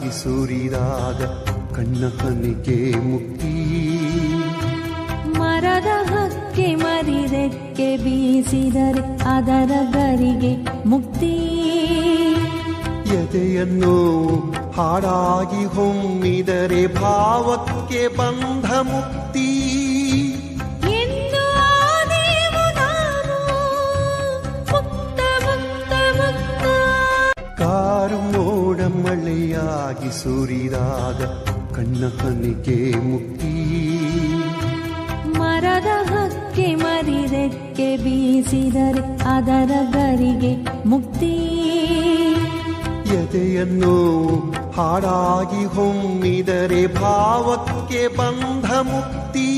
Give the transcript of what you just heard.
ಸುರಿದಾಗ ಕಣ್ಣ ಕನಿಗೆ ಮುಕ್ತಿ. ಮರದ ಹಕ್ಕೆ ಮರಿದಕ್ಕೆ ಬೀಸಿದರೆ ಅದರ ಗರಿಗೆ ಮುಕ್ತಿ. ಎದೆಯನ್ನು ಹಾಡಾಗಿ ಹೊಮ್ಮಿದರೆ ಭಾವಕ್ಕೆ ಬಂಧ ಮುಕ್ತಿ. ಮಳೆಯಾಗಿ ಸುರಿದಾಗ ಕಣ್ಣ ಹನಿಗೆ ಮುಕ್ತಿ. ಮರದ ಹಕ್ಕೆ ಮರಿದಕ್ಕೆ ಬೀಸಿದರೆ ಅದರ ಗರಿಗೆ ಮುಕ್ತಿ. ಎದೆಯನ್ನು ಹಾಡಾಗಿ ಹೊಮ್ಮಿದರೆ ಭಾವಕ್ಕೆ ಬಂಧ ಮುಕ್ತಿ.